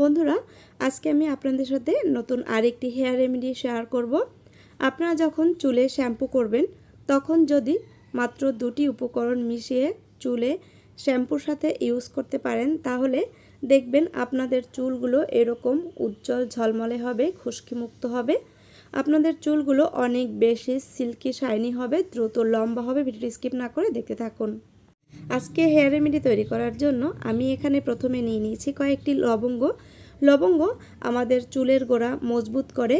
বন্ধুরা, আজকে আমি আপনাদের সাথে নতুন আরেকটি হেয়ার রেমেডি শেয়ার করব। আপনারা যখন চুলে শ্যাম্পু করবেন, তখন যদি মাত্র দুটি উপকরণ মিশিয়ে চুলে শ্যাম্পুর সাথে ইউজ করতে পারেন, তাহলে দেখবেন আপনাদের চুলগুলো এরকম উজ্জ্বল ঝলমলে হবে, খুশকিমুক্ত হবে। আপনাদের চুলগুলো অনেক বেশি সিল্কি শাইনি হবে, দ্রুত লম্বা হবে ভিডিও স্কিপ না করে দেখতে থাকুন। আজকে হেয়ার রেমেডি তৈরি করার জন্য আমি এখানে প্রথমে নিয়ে নিয়েছি কয়েকটি লবঙ্গ। লবঙ্গ আমাদের চুলের গোড়া মজবুত করে,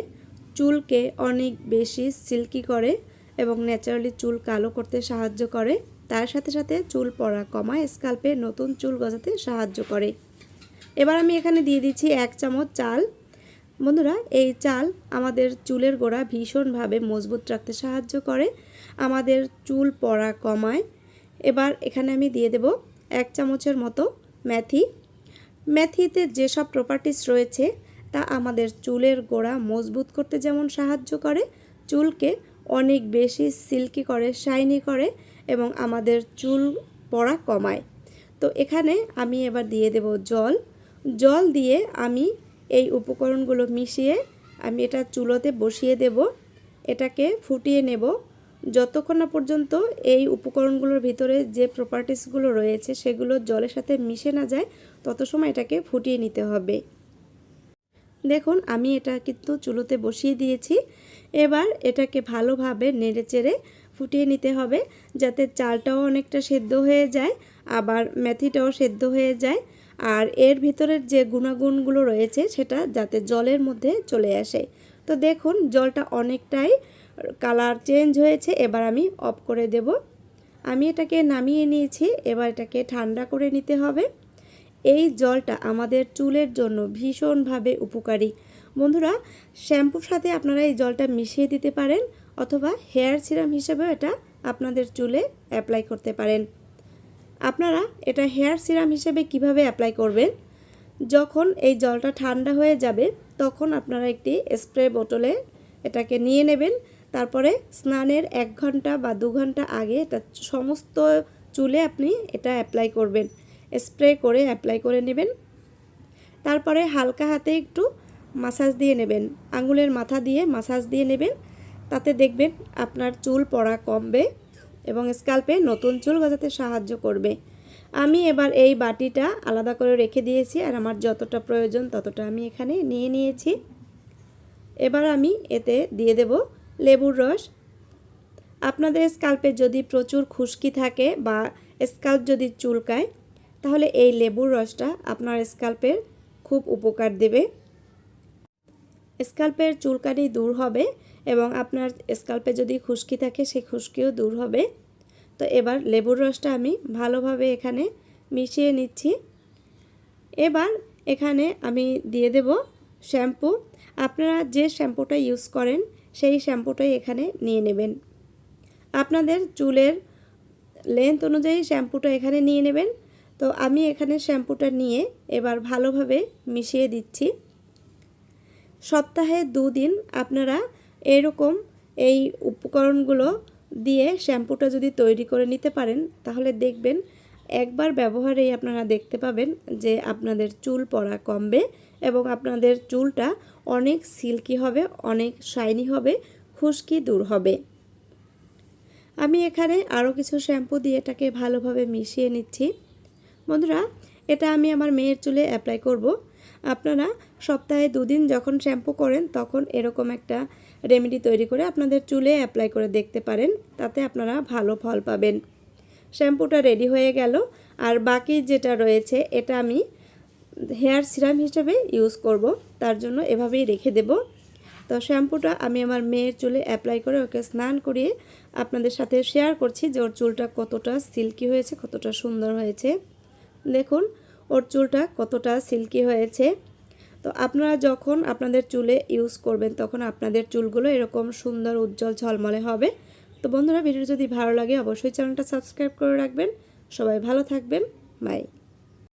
চুলকে অনেক বেশি সিল্কি করে এবং ন্যাচারালি চুল কালো করতে সাহায্য করে। তার সাথে সাথে চুল পড়া কমায়, স্কাল্পে নতুন চুল গজাতে সাহায্য করে। এবার আমি এখানে দিয়ে দিচ্ছি এক চামচ চাল। বন্ধুরা, এই চাল আমাদের চুলের গোড়া ভীষণভাবে মজবুত রাখতে সাহায্য করে। আমাদের চুল পড়া কমায় এবার এখানে আমি দিয়ে দেব এক চামচের মতো মেথি। মেথিতে যেসব প্রপার্টিস রয়েছে, তা আমাদের চুলের গোড়া মজবুত করতে যেমন সাহায্য করে, চুলকে অনেক বেশি সিল্কি করে শাইনি করে এবং আমাদের চুল পড়া কমায়। তো এখানে আমি এবার দিয়ে দেব জল। জল দিয়ে আমি এই উপকরণগুলো মিশিয়ে আমি এটা চুলোতে বসিয়ে দেব। এটাকে ফুটিয়ে নেব। যতক্ষণ না পর্যন্ত এই উপকরণগুলোর ভিতরে যে প্রপার্টিসগুলো রয়েছে সেগুলো জলের সাথে মিশে না যায়, তত সময় এটাকে ফুটিয়ে নিতে হবে। দেখুন, আমি এটা কিন্তু চুলোতে বসিয়ে দিয়েছি। এবার এটাকে ভালোভাবে নেড়ে চেড়ে ফুটিয়ে নিতে হবে যাতে চালটাও অনেকটা সেদ্ধ হয়ে যায়, আবার মেথিটাও সেদ্ধ হয়ে যায়। আর এর ভিতরের যে গুণাগুণগুলো রয়েছে সেটা যাতে জলের মধ্যে চলে আসে। তো দেখুন, জলটা অনেকটাই কালার চেঞ্জ হয়েছে, এবার আমি অফ করে দেব। আমি এটাকে নামিয়ে নিয়েছি, এবার এটাকে ঠান্ডা করে নিতে হবে। এই জলটা আমাদের চুলের জন্য ভীষণভাবে উপকারী। বন্ধুরা, শ্যাম্পুর সাথে আপনারা এই জলটা মিশিয়ে দিতে পারেন, অথবা হেয়ার সিরাম হিসেবেও এটা আপনাদের চুলে অ্যাপ্লাই করতে পারেন। আপনারা এটা হেয়ার সিরাম হিসেবে কীভাবে অ্যাপ্লাই করবেন? যখন এই জলটা ঠান্ডা হয়ে যাবে, তখন আপনারা একটি স্প্রে বোতলে এটাকে নিয়ে নেবেন। তারপরে স্নানের এক ঘণ্টা বা দু ঘণ্টা আগে এটা সমস্ত চুলে আপনি এটা অ্যাপ্লাই করবেন। স্প্রে করে অ্যাপ্লাই করে নেবেন। তারপরে হালকা হাতে একটু মাসাজ দিয়ে নেবেন। আঙুলের মাথা দিয়ে মাসাজ দিয়ে নেবেন। তাতে দেখবেন আপনার চুল পড়া কমবে এবং স্কাল্পে নতুন চুল গজাতে সাহায্য করবে। আমি এবার এই বাটিটা আলাদা করে রেখে দিয়েছি আর আমার যতটা প্রয়োজন ততটা আমি এখানে নিয়ে নিয়েছি। এবার আমি এতে দিয়ে দেব লেবুর রস। আপনাদের স্কাল্পে যদি প্রচুর খুশকি থাকে বা স্কাল্প যদি চুলকায়, তাহলে এই লেবুর রসটা আপনার স্কাল্পের খুব উপকার দেবে। স্কাল্পের চুলকানি দূর হবে এবং আপনার স্কাল্পে যদি খুশকি থাকে, সেই খুশকিও দূর হবে। তো এবার লেবুর রসটা আমি ভালোভাবে এখানে মিশিয়ে নিচ্ছি। এবার এখানে আমি দিয়ে দেব শ্যাম্পু। আপনারা যে শ্যাম্পুটা ইউজ করেন সেই শ্যাম্পুটাই এখানে নিয়ে নেবেন। আপনাদের চুলের লেন্থ অনুযায়ী শ্যাম্পুটা এখানে নিয়ে নেবেন। তো আমি এখানে শ্যাম্পুটা নিয়ে এবার ভালোভাবে মিশিয়ে দিচ্ছি। সপ্তাহে দুদিন আপনারা এরকম এই উপকরণগুলো দিয়ে শ্যাম্পুটা যদি তৈরি করে নিতে পারেন, তাহলে দেখবেন একবার ব্যবহারেই আপনারা দেখতে পাবেন যে আপনাদের চুল পড়া কমবে এবং আপনাদের চুলটা অনেক সিল্কি হবে, অনেক শাইনি হবে, খুশকি দূর হবে। আমি এখানে আরও কিছু শ্যাম্পু দিয়ে এটাকে ভালোভাবে মিশিয়ে নিচ্ছি। বন্ধুরা, এটা আমি আমার মেয়ের চুলে অ্যাপ্লাই করব। আপনারা সপ্তাহে দুদিন যখন শ্যাম্পু করেন, তখন এরকম একটা রেমেডি তৈরি করে আপনাদের চুলে অ্যাপ্লাই করে দেখতে পারেন। তাতে আপনারা ভালো ফল পাবেন। শ্যাম্পুটা রেডি হয়ে গেল। আর বাকি যেটা রয়েছে, এটা আমি হেয়ার সিরাম হিসেবে ইউজ করব। তার জন্য এভাবেই রেখে দেব। তো শ্যাম্পুটা আমি আমার মেয়ের চুলে অ্যাপ্লাই করে ওকে স্নান করিয়ে আপনাদের সাথে শেয়ার করছি যে ওর চুলটা কতটা সিল্কি হয়েছে, কতটা সুন্দর হয়েছে। দেখুন, ওর চুলটা কতটা সিল্কি হয়েছে। তো আপনারা যখন আপনাদের চুলে ইউজ করবেন, তখন আপনাদের চুলগুলো এরকম সুন্দর, উজ্জ্বল ঝলমলে হবে। তো বন্ধুরা ভিডিও যদি ভালো লাগে, অবশ্যই চ্যানেলটা সাবস্ক্রাইব করে রাখবেন। সবাই ভালো থাকবেন। বাই।